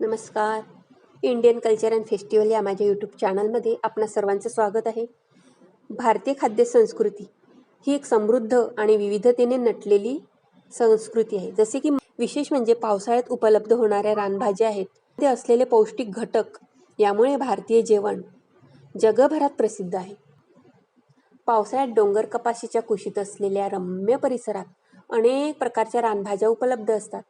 नमस्कार. Indian culture and festival या माझ्या यूट्यूब चॅनलमध्ये आपणा सर्वांचं स्वागत आहे. भारतीय खाद्य संस्कृती ही एक समृद्ध आणि विविधतेने नटलेली संस्कृती आहे. जसे की विशेष म्हणजे पावसाळ्यात उपलब्ध होणाऱ्या रानभाज्या आहेत. ते असलेले पौष्टिक घटक यामुळे भारतीय जेवण जगभरात प्रसिद्ध आहे. पावसाळ्यात डोंगर कपाशीच्या कुशीत असलेल्या रम्य परिसरात अनेक प्रकारच्या रानभाज्या उपलब्ध असतात.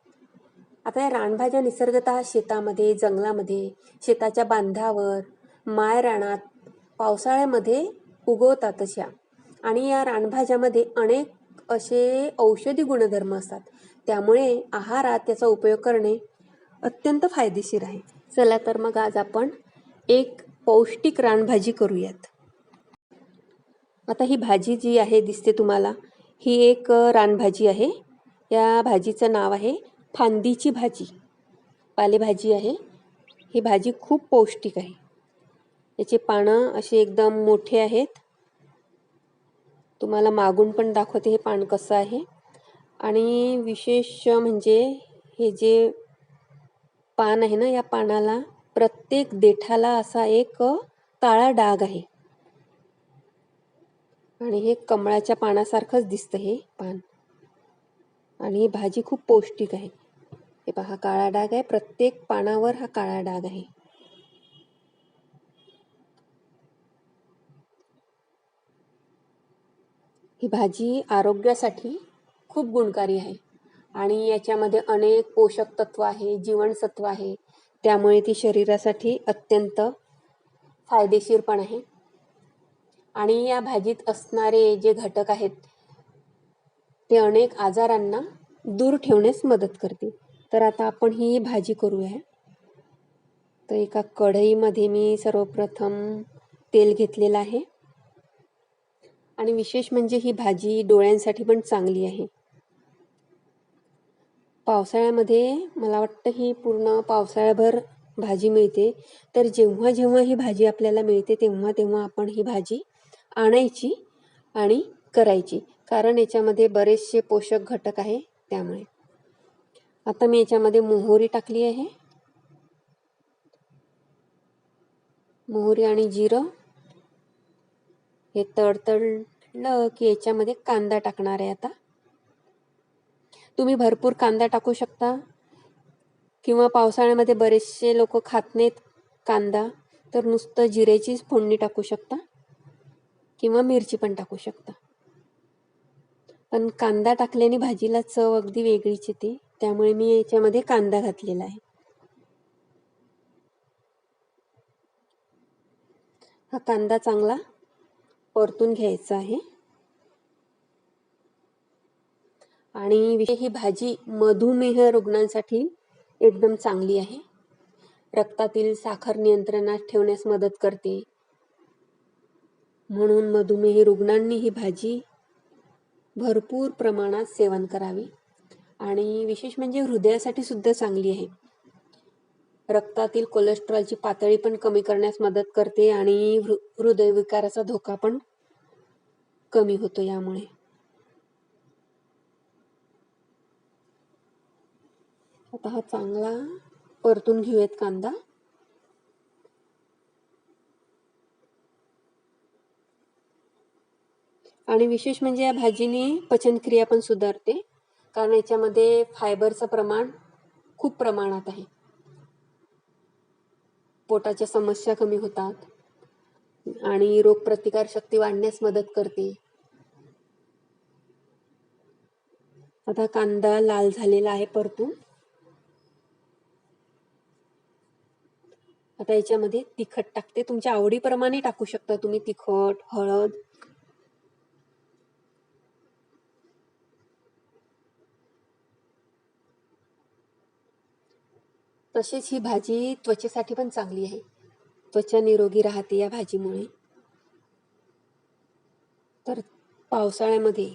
आता या रानभाज्या निसर्गतः शेतामध्ये जंगलामध्ये शेताच्या बांधावर माय रानात पावसाळ्यामध्ये उगवतात अशा आणि या रानभाज्यामध्ये अनेक असे औषधी गुणधर्म असतात. त्यामुळे आहारात त्याचा उपयोग करणे अत्यंत फायदेशीर आहे. चला तर मग आज आपण एक पौष्टिक रानभाजी करूयात. आता ही भाजी जी आहे दिसते तुम्हाला. ही एक रानभाजी आहे. या भाजीचं नाव आहे फांदीची भाजी. पालेभाजी आहे. ही भाजी खूप पौष्टिक आहे. याचे पानं असे एकदम मोठे आहेत. तुम्हाला मागून पण दाखवते हे पान कसं आहे. आणि विशेष म्हणजे हे जे पान आहे ना या पानाला प्रत्येक देठाला असा एक काळा डाग आहे. आणि हे कमळाच्या पानासारखंच दिसतं हे पान. आणि ही भाजी खूप पौष्टिक आहे. हे पहा काळा डाग आहे. प्रत्येक पानावर हा काळा डाग आहे. ही भाजी आरोग्यासाठी खूप गुणकारी आहे. आणि याच्यामध्ये अनेक पोषक तत्व आहे जीवनसत्व आहे. त्यामुळे ती शरीरासाठी अत्यंत फायदेशीर पण आहे. आणि या भाजीत असणारे जे घटक आहेत ते अनेक आजारांना दूर ठेवण्यास मदत करते तर आता आपण ही भाजी करूया. तर एका कढईमध्ये मी सर्वप्रथम तेल घेतलेलं आहे. आणि विशेष म्हणजे ही भाजी डोळ्यांसाठी पण चांगली आहे. पावसाळ्यामध्ये मला वाटतं ही पूर्ण पावसाळ्याभर भाजी मिळते. तर जेव्हा जेव्हा ही भाजी आपल्याला मिळते तेव्हा तेव्हा आपण ही भाजी आणायची आणि करायची. कारण याच्यामध्ये बरेचसे पोषक घटक आहे त्यामुळे. आता मी याच्यामध्ये मोहरी टाकली आहे. मोहरी आणि जिरं. हे तडतडलं की याच्यामध्ये कांदा टाकणार आहे आता. तुम्ही भरपूर कांदा टाकू शकता. किंवा पावसाळ्यामध्ये बरेचसे लोक खात नाहीत कांदा तर नुसतं जिऱ्याचीच फोडणी टाकू शकता. किंवा मिरची पण टाकू शकता. पण कांदा टाकल्याने भाजीला चव अगदी वेगळीच येते. त्यामुळे मी याच्यामध्ये कांदा घातलेला आहे. हा कांदा चांगला परतून घ्यायचा आहे. आणि विशेष ही भाजी मधुमेह रुग्णांसाठी एकदम चांगली आहे. रक्तातील साखर नियंत्रणात ठेवण्यास मदत करते. म्हणून मधुमेही रुग्णांनी ही भाजी भरपूर प्रमाणात सेवन करावी. आणि विशेष म्हणजे हृदयासाठी सुद्धा चांगली आहे. रक्तातील कोलेस्ट्रॉलची पातळी पण कमी करण्यास मदत करते आणि हृ हृदयविकाराचा धोका पण कमी होतो यामुळे. आता हा चांगला परतून घेऊयात कांदा. आणि विशेष म्हणजे या भाजीने पचनक्रिया पण सुधारते. कारण याच्यामध्ये फायबरचं प्रमाण खूप प्रमाणात आहे. पोटाच्या समस्या कमी होतात आणि रोगप्रतिकार शक्ती वाढण्यास मदत करते. आता कांदा लाल झालेला आहे परतून. आता याच्यामध्ये तिखट टाकते. तुमच्या आवडीप्रमाणे टाकू शकता तुम्ही तिखट हळद तसेच ही भाजी त्वचेसाठी पण चांगली आहे. त्वचा निरोगी राहते या भाजीमुळे. तर पावसाळ्यामध्ये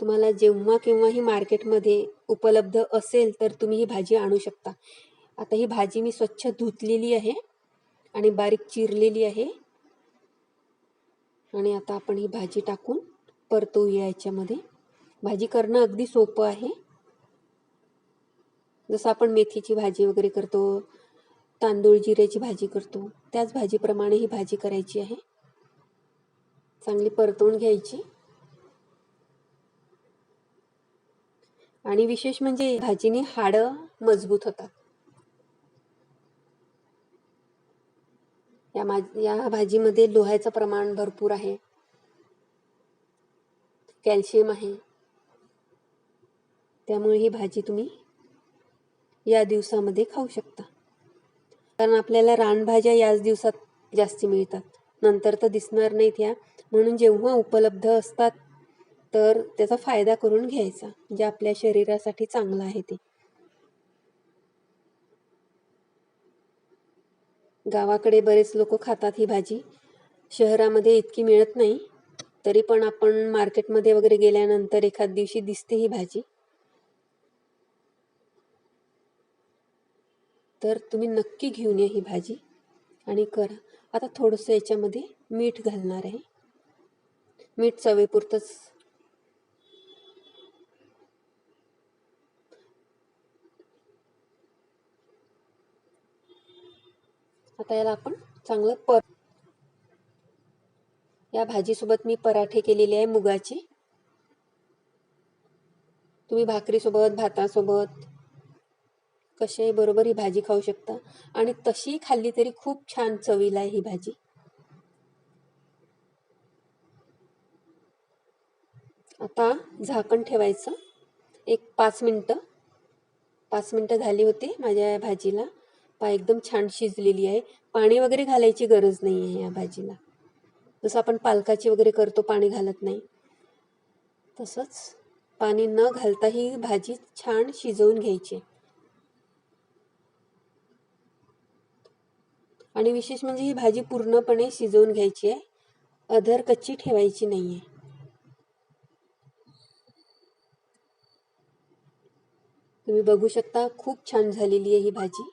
तुम्हाला जेव्हा केव्हाही मार्केटमध्ये उपलब्ध असेल तर तुम्ही ही भाजी आणू शकता. आता ही भाजी मी स्वच्छ धुतलेली आहे आणि बारीक चिरलेली आहे. आणि आता आपण ही भाजी टाकून परतवूया याच्यामध्ये. भाजी करणं अगदी सोपं आहे. जसं आपण मेथीची भाजी वगैरे करतो तांदूळ जिऱ्याची भाजी करतो त्याच भाजीप्रमाणे ही भाजी करायची आहे. चांगली परतवून घ्यायची. आणि विशेष म्हणजे भाजीने हाडं मजबूत होतात. या या भाजीमध्ये लोह्याचं प्रमाण भरपूर आहे. कॅल्शियम आहे. त्यामुळे ही भाजी तुम्ही या दिवसामध्ये खाऊ शकता. कारण आपल्याला रानभाज्या याच दिवसात जास्ती मिळतात. नंतर तर दिसणार नाहीत ह्या. म्हणून जेव्हा उपलब्ध असतात तर त्याचा फायदा करून घ्यायचा. जे आपल्या शरीरासाठी चांगलं आहे ते. गावाकडे बरेच लोक खातात ही भाजी. शहरामध्ये इतकी मिळत नाही. तरी पण आपण मार्केटमध्ये वगैरे गेल्यानंतर एखाद दिवशी दिसते ही भाजी. तर तुम्ही नक्की घेऊन या ही भाजी आणि करा. आता थोडंसं याच्यामध्ये मीठ घालणार आहे. मीठ चवेपुरतंच. आता याला आपण चांगलं पर या भाजीसोबत मी पराठे केलेले आहे मुगाचे. तुम्ही भाकरीसोबत भातासोबत कशाही बरोबर ही भाजी खाऊ शकता. आणि तशी खाल्ली तरी खूप छान चवीला आहे ही भाजी. आता झाकण ठेवायचं. एक पाच मिनटं. पाच मिनटं झाली होती माझ्या या भाजीला. पा एकदम छान शिजलेली आहे. पाणी वगैरे घालायची गरज नाही आहे या भाजीला. जसं आपण पालकाची वगैरे करतो पाणी घालत नाही. तसंच पाणी न घालता ही भाजी छान शिजवून घ्यायची. आणि विशेष म्हणजे ही भाजी पूर्णपणे शिजवून घ्यायची आहे. अधर कच्ची ठेवायची नाही आहे तुम्ही बघू शकता खूप छान झालेली आहे ही भाजी.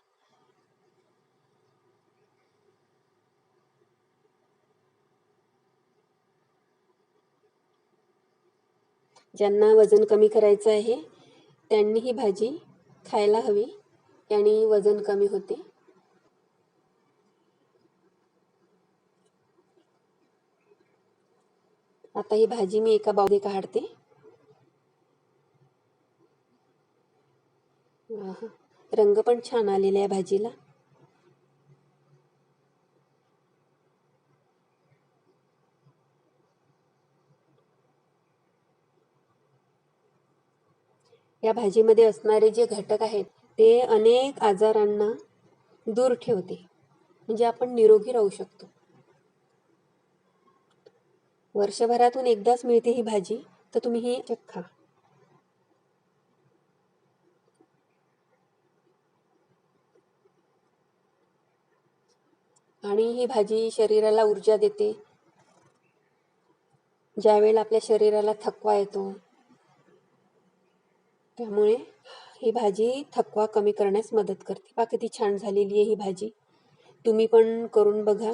ज्यांना वजन कमी करायचं आहे त्यांनी ही भाजी खायला हवी याने वजन कमी होते. आता ही भाजी मी एका बाउली काढते. रंग पण छान आलेला आहे भाजीला. या भाजीमध्ये असणारे जे घटक आहेत ते अनेक आजारांना दूर ठेवते. म्हणजे आपण निरोगी राहू शकतो. वर्षभरातून एकदाच मिळते ही भाजी तर तुम्ही ही खा. आणि ही भाजी शरीराला ऊर्जा देते. ज्यावेळेला आपल्या शरीराला थकवा येतो त्यामुळे ही भाजी थकवा कमी करण्यास मदत करते. पहा किती छान झालेली आहे ही भाजी. तुम्ही पण करून बघा.